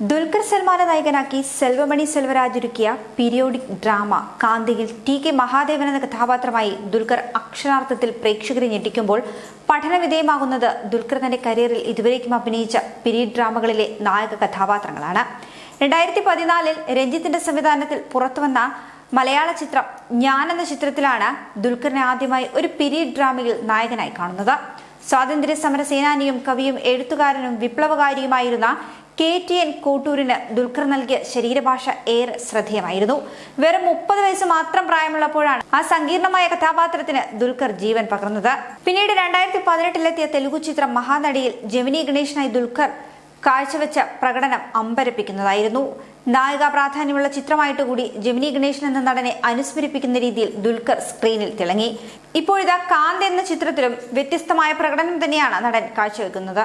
ദുൽഖർ സൽമാനെ നായകനാക്കി സെൽവമണി സെൽവരാജ് ഒരുക്കിയ periodic drama കാന്തിയിൽ ടി കെ മഹാദേവൻ എന്ന കഥാപാത്രമായി ദുൽഖർ അക്ഷരാർത്ഥത്തിൽ പ്രേക്ഷകരെ ഞെട്ടിക്കുമ്പോൾ പഠനവിധേയമാകുന്നത് ദുൽഖർ തന്റെ കരിയറിൽ ഇതുവരേക്കും അഭിനയിച്ച പീരീഡ് ഡ്രാമകളിലെ നായക കഥാപാത്രങ്ങളാണ്. രണ്ടായിരത്തി പതിനാലിൽ രഞ്ജിത്തിന്റെ സംവിധാനത്തിൽ പുറത്തുവന്ന മലയാള ചിത്രം ഞാൻ എന്ന ചിത്രത്തിലാണ് ദുൽഖറിനെ ആദ്യമായി ഒരു പീരീഡ് ഡ്രാമയിൽ നായകനായി കാണുന്നത്. സ്വാതന്ത്ര്യ സമര സേനാനിയും കവിയും എഴുത്തുകാരനും വിപ്ലവകാരിയുമായിരുന്ന കെ ടി എൻ കോട്ടൂരിന് ദുൽഖർ നൽകിയ ശരീരഭാഷ ഏറെ ശ്രദ്ധേയമായിരുന്നു. വെറും മുപ്പത് വയസ്സ് മാത്രം പ്രായമുള്ളപ്പോഴാണ് ആ സങ്കീർണമായ കഥാപാത്രത്തിന് ദുൽഖർ ജീവൻ പകർന്നത്. പിന്നീട് രണ്ടായിരത്തി പതിനെട്ടിലെത്തിയ തെലുഗു ചിത്രം മഹാനടിയിൽ ജമിനി ഗണേശനായി ദുൽഖർ കാഴ്ചവെച്ച പ്രകടനം അമ്പരപ്പിക്കുന്നതായിരുന്നു. നായിക പ്രാധാന്യമുള്ള ചിത്രമായിട്ട് കൂടി ജമിനി ഗണേശൻ എന്ന നടനെ അനുസ്മരിപ്പിക്കുന്ന രീതിയിൽ ദുൽഖർ സ്ക്രീനിൽ തിളങ്ങി. ഇപ്പോഴിതാ കാന്ത് എന്ന ചിത്രത്തിലും വ്യത്യസ്തമായ പ്രകടനം തന്നെയാണ് നടൻ കാഴ്ചവെക്കുന്നത്.